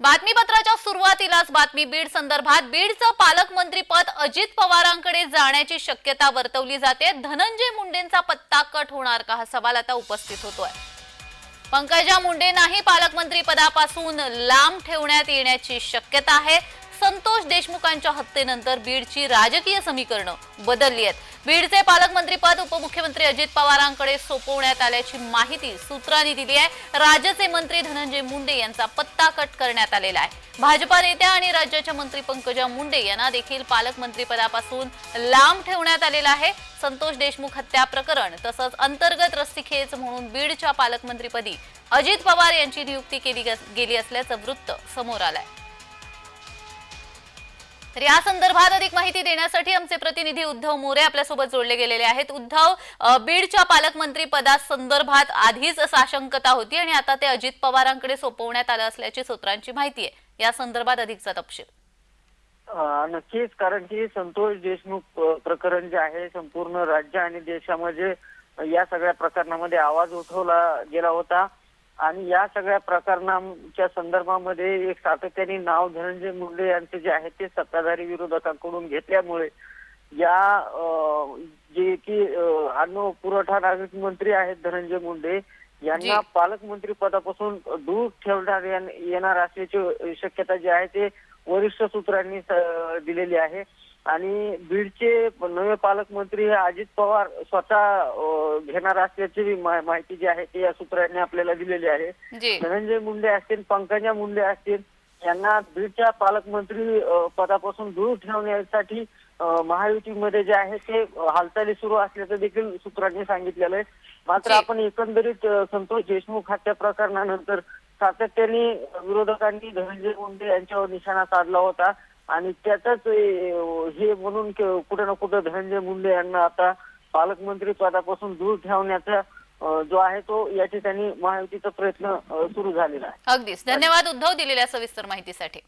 बातमीपत्राच्या सुरुवातीलाच बातमी बीड संदर्भात बीडचं पालकमंत्री पद अजित पवारांकडे जाण्याची शक्यता वर्तवली जाते. धनंजय मुंडेंचा पत्ता कट होणार का? हा सवाल आता उपस्थित होतोय. पंकजा मुंडेंनाही पालकमंत्री पदापासून लांब ठेवण्यात येण्याची शक्यता आहे. संतोष देशमुखांच्या हत्येनंतर बीडची राजकीय समीकरणं बदलली आहेत. बीडचे पालकमंत्रीपद उपमुख्यमंत्री अजित पवारांकडे सोपवण्यात आल्याची माहिती सूत्रांनी दिली आहे. राज्याचे मंत्री धनंजय मुंडे यांचा पत्ता कट करण्यात आलेला आहे. भाजपा नेत्या आणि राज्याच्या मंत्री पंकजा मुंडे यांना देखील पालकमंत्रीपदापासून लांब ठेवण्यात आलेला आहे. संतोष देशमुख हत्या प्रकरण तसंच अंतर्गत रस्तीखेच म्हणून बीडच्या पालकमंत्रीपदी अजित पवार यांची नियुक्ती केली गेली असल्याचं वृत्त समोर आलंय. तर या संदर्भात अधिक माहिती देण्यासाठी आमचे प्रतिनिधी उद्धव मोरे आपल्यासोबत जोडले गेलेले आहेत. उद्धव बीडच्या पालकमंत्री पदासंदर्भात आधीच साशंकता होती आणि आता ते अजित पवारांकडे सोपवण्यात आलं असल्याची सूत्रांची माहिती आहे. या संदर्भात अधिकचा तपशील. नक्कीच कारण की संतोष देशमुख प्रकरण जे आहे संपूर्ण राज्य आणि देशामध्ये या सगळ्या प्रकरणामध्ये आवाज उठवला गेला होता. आणि या सगळ्या प्रकरणाच्या संदर्भामध्ये एक सातत्याने नाव धनंजय मुंडे यांचे जे आहे ते सत्ताधारी विरोधकांकडून घेतल्यामुळे या जे की अन्न पुरवठा नागरिक मंत्री आहेत धनंजय मुंडे यांना. पालकमंत्री पदापासून दूर ठेवण्यात येण- येणार असल्याची शक्यता जी आहे ते वरिष्ठ सूत्रांनी दिलेली आहे आणि बीडचे नवे पालकमंत्री हे अजित पवार स्वतः घेणार असल्याची माहिती जी आहे ती या सूत्रांनी आपल्याला दिलेली आहे. धनंजय मुंडे असतील पंकजा मुंडे असतील यांना बीडच्या पालकमंत्री पदापासून दूर ठेवण्यासाठी महायुतीमध्ये जे आहे ते हालचाली सुरू असल्याचं देखील सूत्रांनी सांगितलेलं आहे. मात्र. आपण एकंदरीत संतोष देशमुख हत्या प्रकरणानंतर सातत्याने विरोधकांनी धनंजय मुंडे यांच्यावर निशाणा साधला होता. आणि त्याचाच हे म्हणून कुठे ना कुठे धनंजय मुंडे यांना आता पालकमंत्री पदापासून दूर ठेवण्याचा जो आहे तो या ठिकाणी महायुतीचा प्रयत्न सुरू झालेला आहे. अगदीच. धन्यवाद उद्धव दिलेल्या सविस्तर माहितीसाठी.